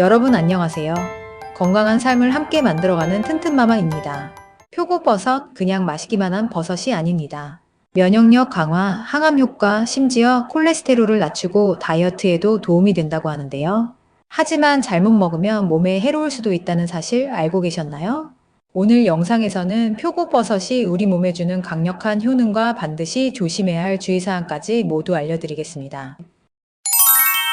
여러분 안녕하세요. 건강한 삶을 함께 만들어가는 튼튼마마입니다. 표고버섯 그냥 마시기만 한 버섯이 아닙니다. 면역력 강화, 항암 효과, 심지어 콜레스테롤을 낮추고 다이어트에도 도움이 된다고 하는데요. 하지만 잘못 먹으면 몸에 해로울 수도 있다는 사실 알고 계셨나요? 오늘 영상에서는 표고버섯이 우리 몸에 주는 강력한 효능과 반드시 조심해야 할 주의사항까지 모두 알려드리겠습니다.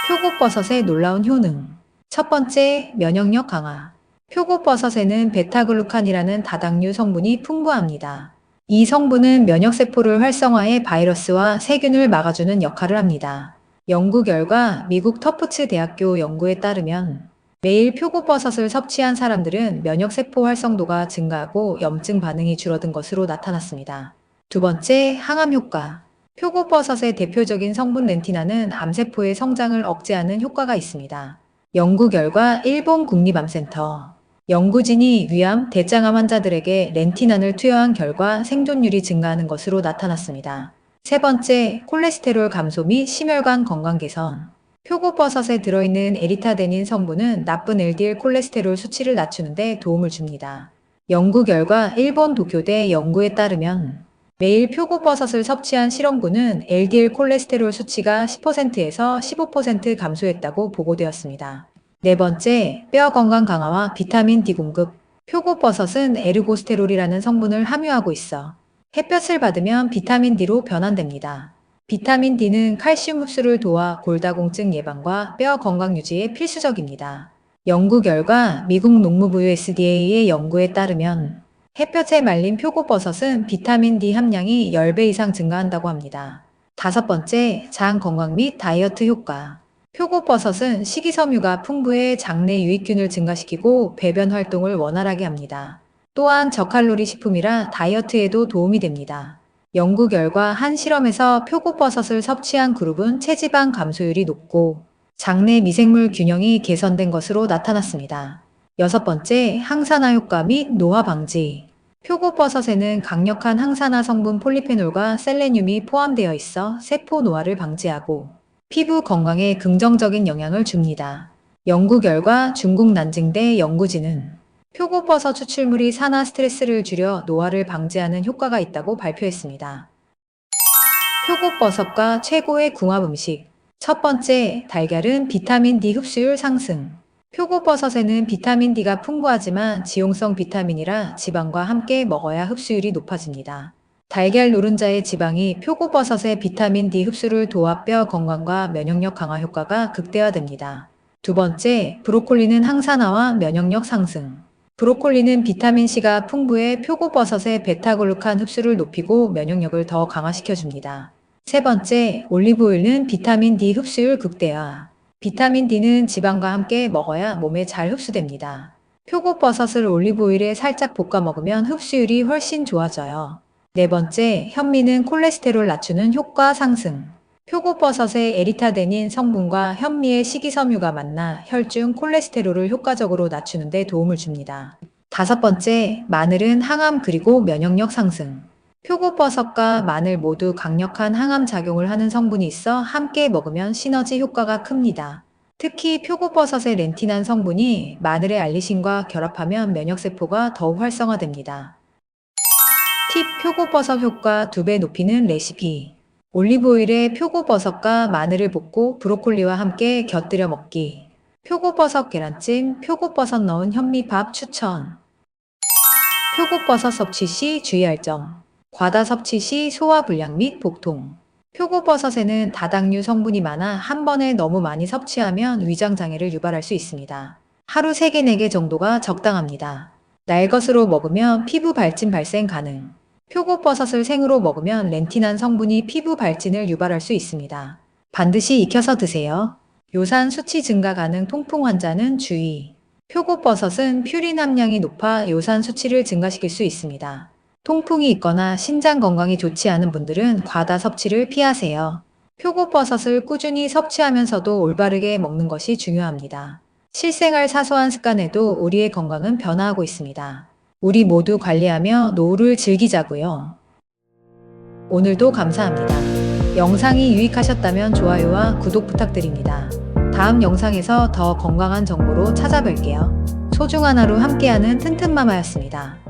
표고버섯의 놀라운 효능. 첫 번째, 면역력 강화. 표고버섯에는 베타글루칸이라는 다당류 성분이 풍부합니다. 이 성분은 면역세포를 활성화해 바이러스와 세균을 막아주는 역할을 합니다. 연구 결과 미국 터프츠 대학교 연구에 따르면 매일 표고버섯을 섭취한 사람들은 면역세포 활성도가 증가하고 염증 반응이 줄어든 것으로 나타났습니다. 두 번째, 항암 효과. 표고버섯의 대표적인 성분 렌티나는 암세포의 성장을 억제하는 효과가 있습니다. 연구 결과 일본 국립암센터 연구진이 위암, 대장암 환자들에게 렌티난을 투여한 결과 생존율이 증가하는 것으로 나타났습니다. 세 번째, 콜레스테롤 감소 및 심혈관 건강 개선. 표고버섯에 들어있는 에리타데닌 성분은 나쁜 LDL 콜레스테롤 수치를 낮추는 데 도움을 줍니다. 연구 결과 일본 도쿄대 연구에 따르면 매일 표고버섯을 섭취한 실험군은 LDL 콜레스테롤 수치가 10%에서 15% 감소했다고 보고되었습니다. 네 번째, 뼈 건강 강화와 비타민 D 공급. 표고버섯은 에르고스테롤이라는 성분을 함유하고 있어 햇볕을 받으면 비타민 D로 변환됩니다. 비타민 D는 칼슘 흡수를 도와 골다공증 예방과 뼈 건강 유지에 필수적입니다. 연구 결과 미국 농무부 USDA의 연구에 따르면 햇볕에 말린 표고버섯은 비타민 D 함량이 10배 이상 증가한다고 합니다. 다섯 번째, 장 건강 및 다이어트 효과. 표고버섯은 식이섬유가 풍부해 장내 유익균을 증가시키고 배변 활동을 원활하게 합니다. 또한 저칼로리 식품이라 다이어트에도 도움이 됩니다. 연구 결과 한 실험에서 표고버섯을 섭취한 그룹은 체지방 감소율이 높고 장내 미생물 균형이 개선된 것으로 나타났습니다. 여섯 번째, 항산화 효과 및 노화 방지. 표고버섯에는 강력한 항산화 성분 폴리페놀과 셀레늄이 포함되어 있어 세포 노화를 방지하고 피부 건강에 긍정적인 영향을 줍니다. 연구 결과 중국 난징대 연구진은 표고버섯 추출물이 산화 스트레스를 줄여 노화를 방지하는 효과가 있다고 발표했습니다. 표고버섯과 최고의 궁합 음식. 첫 번째, 달걀은 비타민 D 흡수율 상승. 표고버섯에는 비타민 D가 풍부하지만 지용성 비타민이라 지방과 함께 먹어야 흡수율이 높아집니다. 달걀 노른자의 지방이 표고버섯의 비타민 D 흡수를 도와 뼈 건강과 면역력 강화 효과가 극대화됩니다. 두 번째, 브로콜리는 항산화와 면역력 상승. 브로콜리는 비타민C가 풍부해 표고버섯의 베타글루칸 흡수를 높이고 면역력을 더 강화시켜줍니다. 세 번째, 올리브오일은 비타민 D 흡수율 극대화. 비타민 D는 지방과 함께 먹어야 몸에 잘 흡수됩니다. 표고버섯을 올리브오일에 살짝 볶아 먹으면 흡수율이 훨씬 좋아져요. 네 번째, 현미는 콜레스테롤 낮추는 효과 상승. 표고버섯의 에리타데닌 성분과 현미의 식이섬유가 만나 혈중 콜레스테롤을 효과적으로 낮추는 데 도움을 줍니다. 다섯 번째, 마늘은 항암 그리고 면역력 상승. 표고버섯과 마늘 모두 강력한 항암 작용을 하는 성분이 있어 함께 먹으면 시너지 효과가 큽니다. 특히 표고버섯의 렌티난 성분이 마늘의 알리신과 결합하면 면역세포가 더욱 활성화됩니다. 팁 표고버섯 효과 2배 높이는 레시피. 올리브오일에 표고버섯과 마늘을 볶고 브로콜리와 함께 곁들여 먹기. 표고버섯 계란찜, 표고버섯 넣은 현미밥 추천. 표고버섯 섭취 시 주의할 점. 과다 섭취 시 소화 불량 및 복통. 표고버섯에는 다당류 성분이 많아 한 번에 너무 많이 섭취하면 위장 장애를 유발할 수 있습니다. 하루 3개, 4개 정도가 적당합니다. 날 것으로 먹으면 피부 발진 발생 가능. 표고버섯을 생으로 먹으면 렌티난 성분이 피부 발진을 유발할 수 있습니다. 반드시 익혀서 드세요. 요산 수치 증가 가능 통풍 환자는 주의. 표고버섯은 퓨린 함량이 높아 요산 수치를 증가시킬 수 있습니다. 통풍이 있거나 신장 건강이 좋지 않은 분들은 과다 섭취를 피하세요. 표고버섯을 꾸준히 섭취하면서도 올바르게 먹는 것이 중요합니다. 실생활 사소한 습관에도 우리의 건강은 변화하고 있습니다. 우리 모두 관리하며 노후를 즐기자고요. 오늘도 감사합니다. 영상이 유익하셨다면 좋아요와 구독 부탁드립니다. 다음 영상에서 더 건강한 정보로 찾아뵐게요. 소중한 하루 함께하는 튼튼마마였습니다.